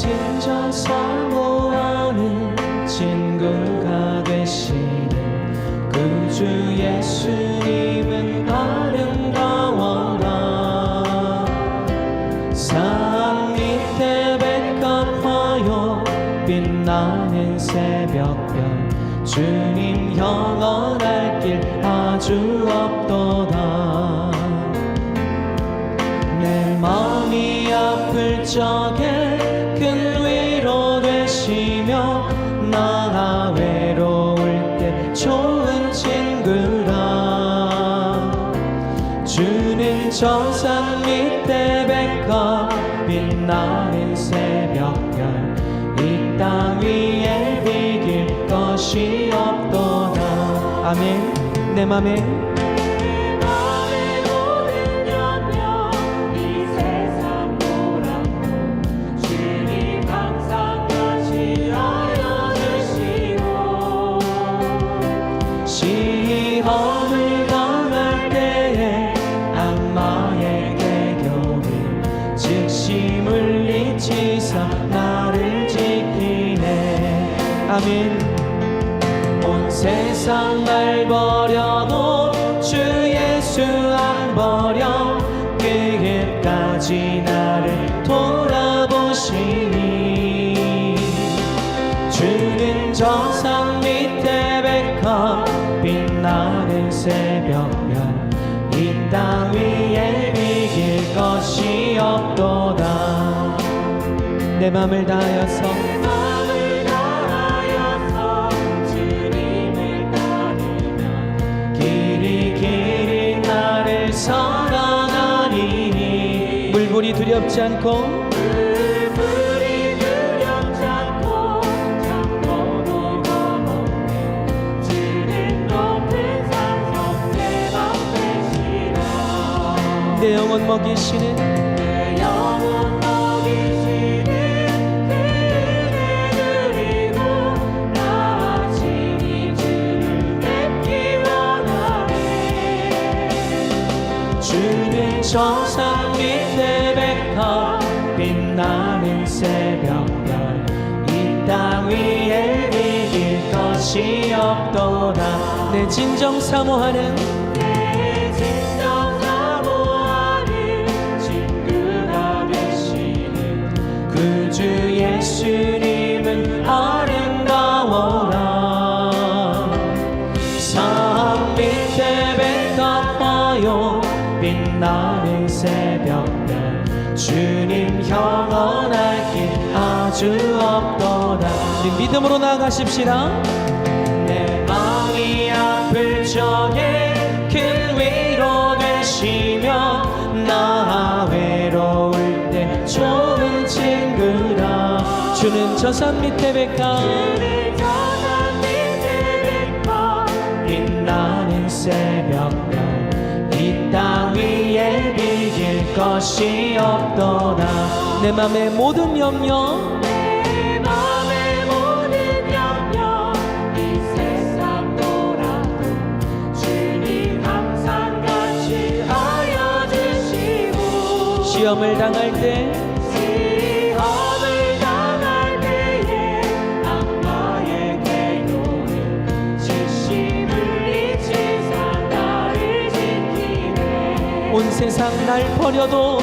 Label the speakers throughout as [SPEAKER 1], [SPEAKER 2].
[SPEAKER 1] 진정 사모하는 친구가 되시는 구주 예수 산 밑에 백합 빛나는 새벽별 이 땅 위에 비길 것이 없도다. 아멘. 내 맘에 아멘 온 세상 날 버려도 주 예수 안 버려 끝까지 나를 돌아보시니. 주는 저산 밑에 백합 빛나는 새벽별 이 땅 위에 비길 것이 없도다. 내 맘을 다하여 불이 두렵지 않고
[SPEAKER 2] 내
[SPEAKER 1] 영혼 먹이시는
[SPEAKER 2] 내영
[SPEAKER 1] 것이 없도다 내 진정 사모하는
[SPEAKER 2] 내 진정 사모하는 친구가 되시는
[SPEAKER 1] 구주 예수님은 아름다워라. 산 밑에 백합화요. 빛나는 새벽별 주님 영원할 길 아주 없도다 믿음으로 나가십시다 적에 큰 위로 되시며 나 외로울 때 좋은 친구라. 주는 저 산 밑에 백합 빛나는 새벽별 이 땅 위에 비길 것이 없도다 내 맘의 모든 염려 시험을 당할 때
[SPEAKER 2] 시험을 당할 때에 악마의 괴로움 즉시 물리치사 나를 지키네.
[SPEAKER 1] 온 세상 날 버려도
[SPEAKER 2] 온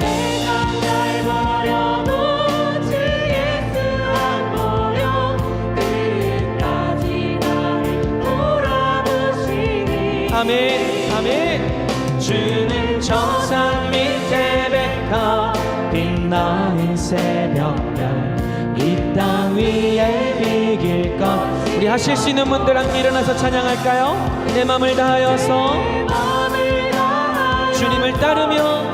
[SPEAKER 2] 세상 날 버려도 주 예수 안 버려 끝까지 나를 돌아보시니.
[SPEAKER 1] 아멘 새벽별 이 땅 위에 비길 것. 우리 하실 수 있는 분들 함께 일어나서 찬양할까요? 내 맘을 다하여서. 주님을 따르며.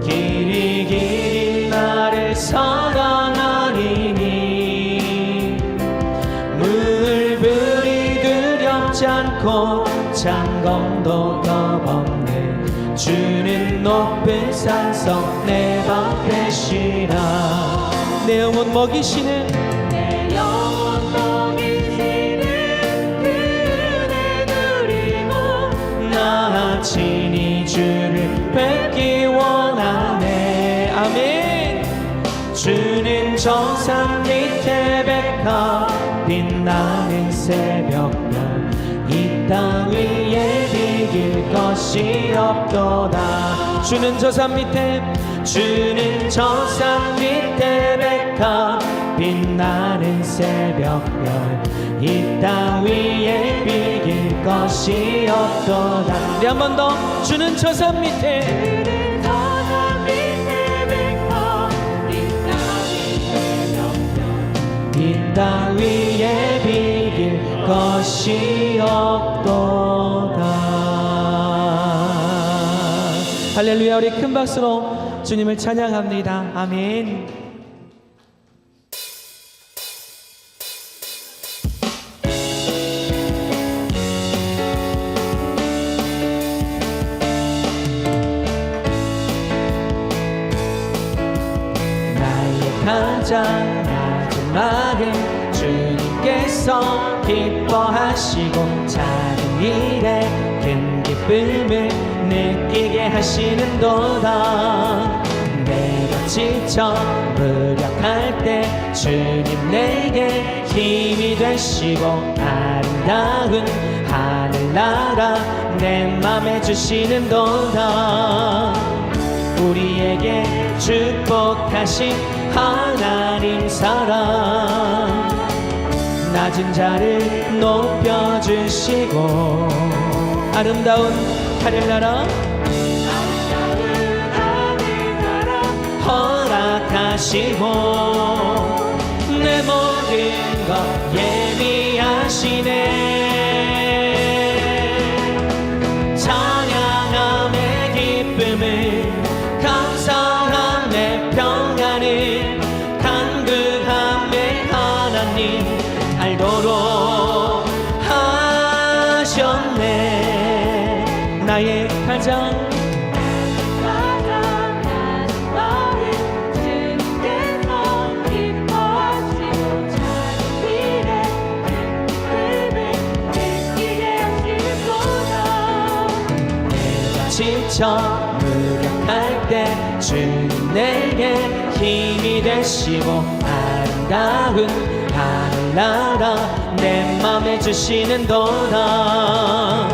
[SPEAKER 1] 길이 길이 나를 사랑하리니. 물불이 두렵지 않고 겁없네 주는 높은 산성 내 방패시라. 내 영혼 먹이시는
[SPEAKER 2] 내 영혼 먹이시는 그 은혜 누리고
[SPEAKER 1] 나 친히 주를 뵙기 원하네. 아멘. 저산 밑에 백합 빛나는 새벽별 이땅 위에 비길 것이 없도다. 주는 저 산 밑에 주는 저 산 밑에 백합 빛나는 새벽별 이 땅 위에 비길 것이 없도다. 우리 한 번 더 주는 저 산 밑에. 이 땅 위에 비길 것이 없도다 할렐루야 우리 큰 박수로 주님을 찬양합니다. 아멘. 가장 말은 주님께서 기뻐하시고 작은 일에 큰 기쁨을 느끼게 하시는도다. 내가 지쳐 무력할 때 주님 내게 힘이 되시고 아름다운 하늘나라 내 맘에 주시는도다. 우리에게 축복하신 하나님 사랑. 낮은 자를 높여주시고 아름다운 하늘나라?
[SPEAKER 2] 하늘 나라
[SPEAKER 1] 허락하시고 내 모든 것 예비하시네. 찬양함의 기쁨을 감사함의 평안을 간구함의 하나님 알도록 하셨네 나의 가장 지쳐 무력할 때 주님 내게 힘이 되시고 아름다운 하늘나라 내 맘에 주시는 도다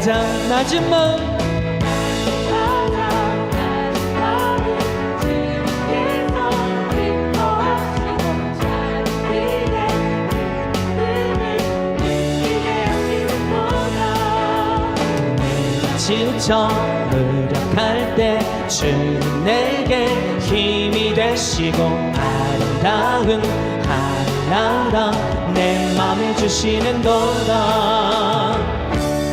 [SPEAKER 1] 가장 낮은 마음. 지쳐 무력할 때 주님 내게 힘이 되시고 아름다운 하늘나라. 내 맘에 주시는 도다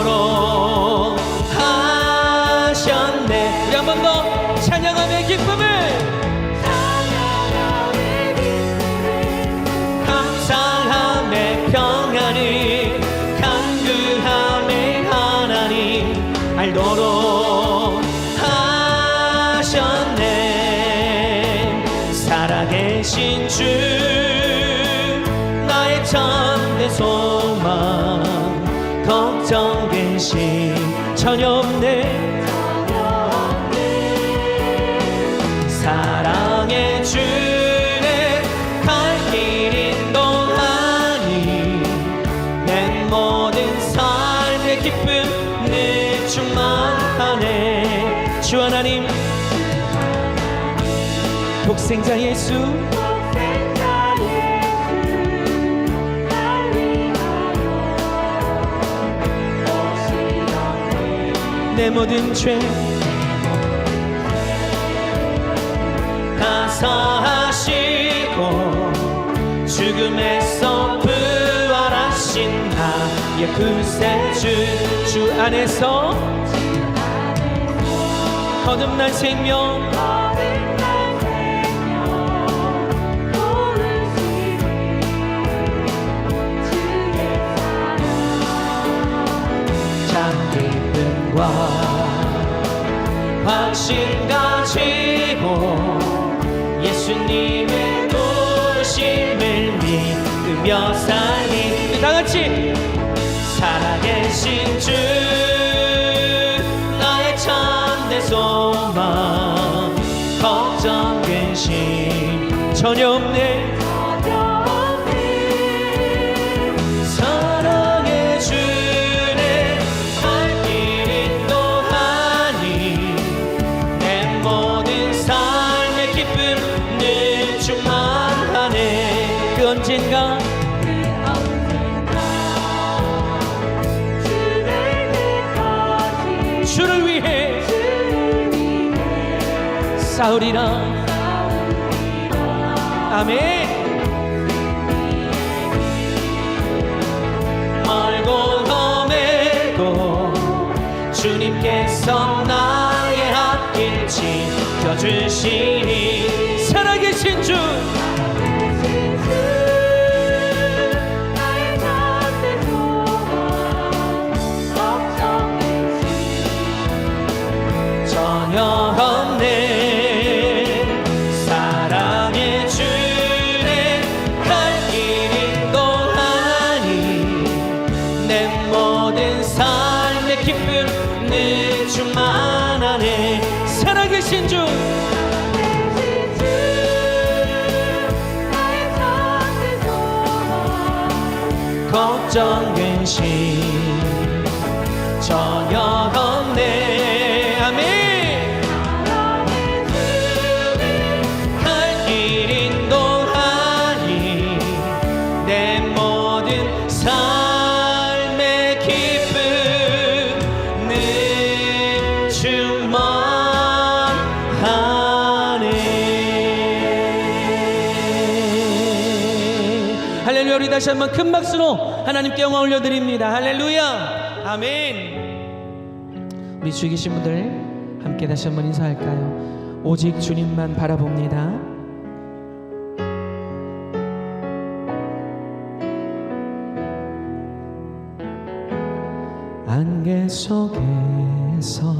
[SPEAKER 1] 알도록 하셨네. 우리 한 번 더 찬양함의 기쁨을 독생자 예수. 내 모든 죄다 사하시고 죽음에서 부활하신 나의 구세주 주 안에서 거듭난 생명 기쁨과 확신 가지고 예수님의 도심을 믿으며 살리. 다 같이. 살아계신 주 싸우리라. 아멘. 멀고 험해도 주님께서 나의 앞길 지켜주시니. 살아계신 주 전혀 없네 아멘. 갈 길 인도하니 내 모든 삶의 기쁨 늘 충만하네. 할렐루야 우리 다시 한번 큰 박수로 하나님께 영광 올려드립니다. 할렐루야. 아멘 우리 주위 계신 분들 함께 다시 한번 인사할까요? 오직 주님만 바라봅니다. 안개 속에서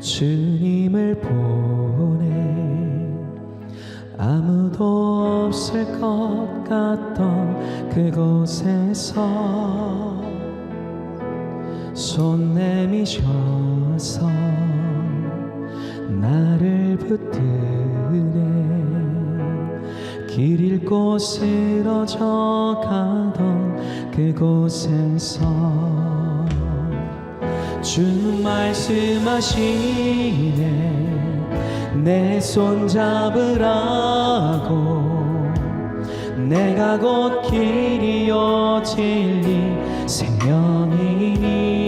[SPEAKER 1] 주님을 보내 아무도 없을 것 같던 그곳에서 손 내미셔서 나를 붙드네. 길 잃고 쓰러져 가던 그곳에서 주 말씀하시네. 내 손 잡으라고. 내가 곧 길이요 진리 생명이니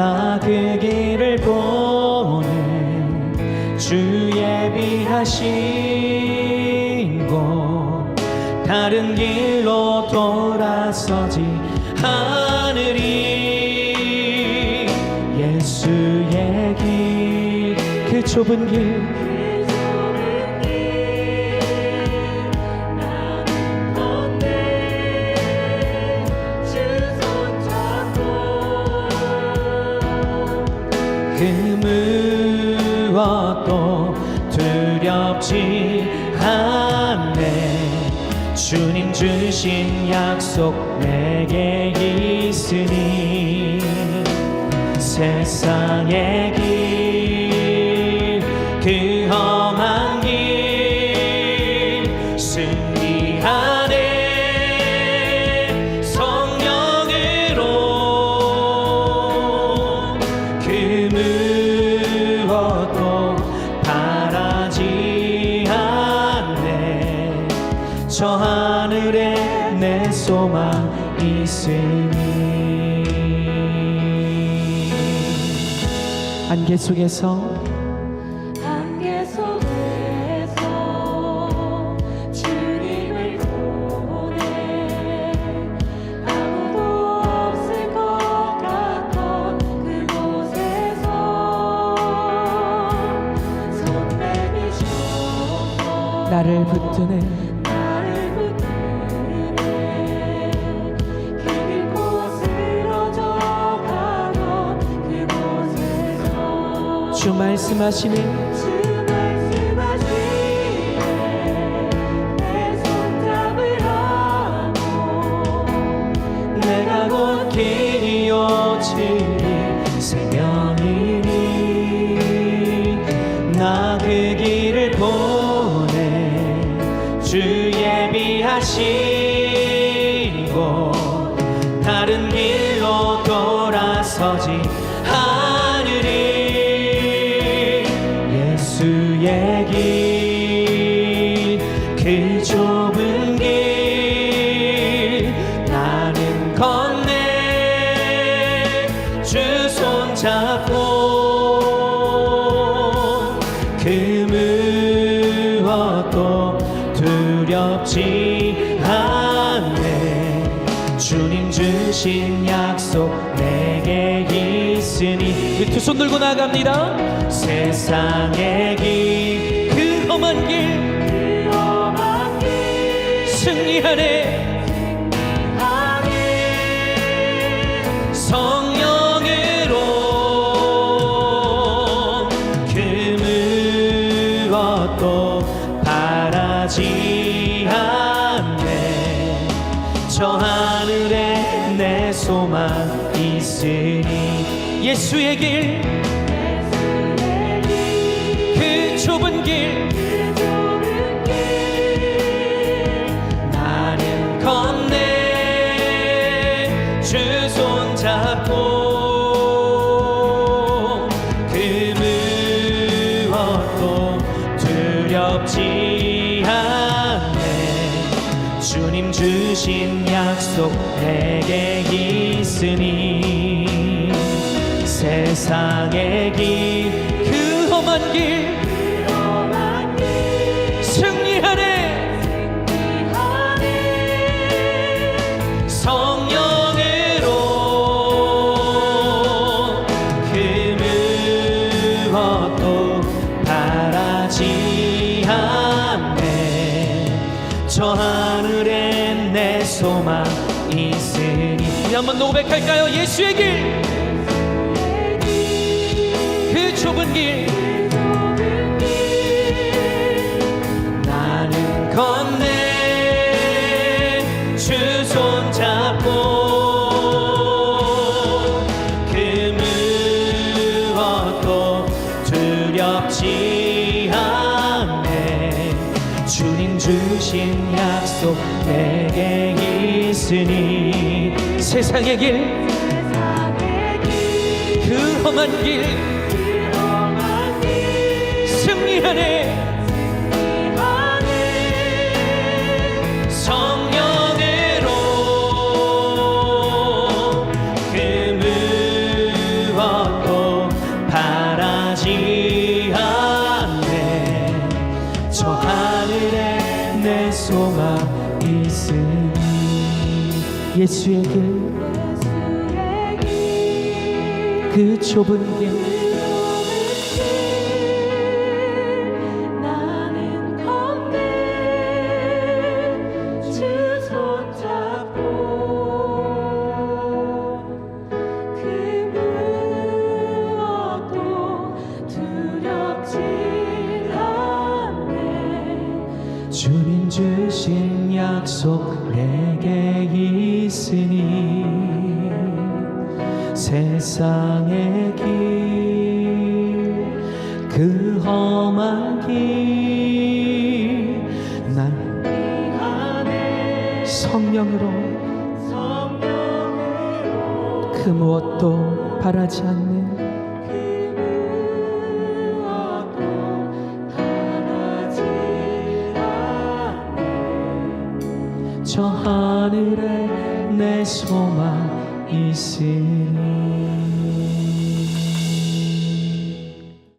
[SPEAKER 1] 나 그 길을 보내 주 예비하신 곳 다른 길로 돌아서지 않으리 예수의 길 그 좁은 길 두렵지 않네. 주 주님 주신 약속 내게 있으니 세상의 저 하늘에 내 소망 있으니. 안개 속에서.
[SPEAKER 2] 안개 속에서 주님을 보내. 아무도 없을 것 같던 그곳에서 손 내미셔서
[SPEAKER 1] 나를 붙드네 주 말씀하시니 좁은 길 나는 건네. 주 손잡고 그 무엇도 두렵지 않네. 주님 주신 약속 내게 있으니 그두손 들고 나갑니다. 세상의 길 그 험한 길 승리하네
[SPEAKER 2] 하네
[SPEAKER 1] 성령으로 그 무엇도 바라지 않네. 저 하늘에 내 소망 있으니 예수의 길 내게 있으니 세상의 길 그 험한 길 세상의 길 그 험한 길 승리하네 예수의 길그 좁은 길 약속 내게 있으니 세상의 길 그 험한 길날
[SPEAKER 2] 안에
[SPEAKER 1] 성령으로
[SPEAKER 2] 성령으로
[SPEAKER 1] 그 무엇도 바라지 않는 저 하늘에 내 소망 있으니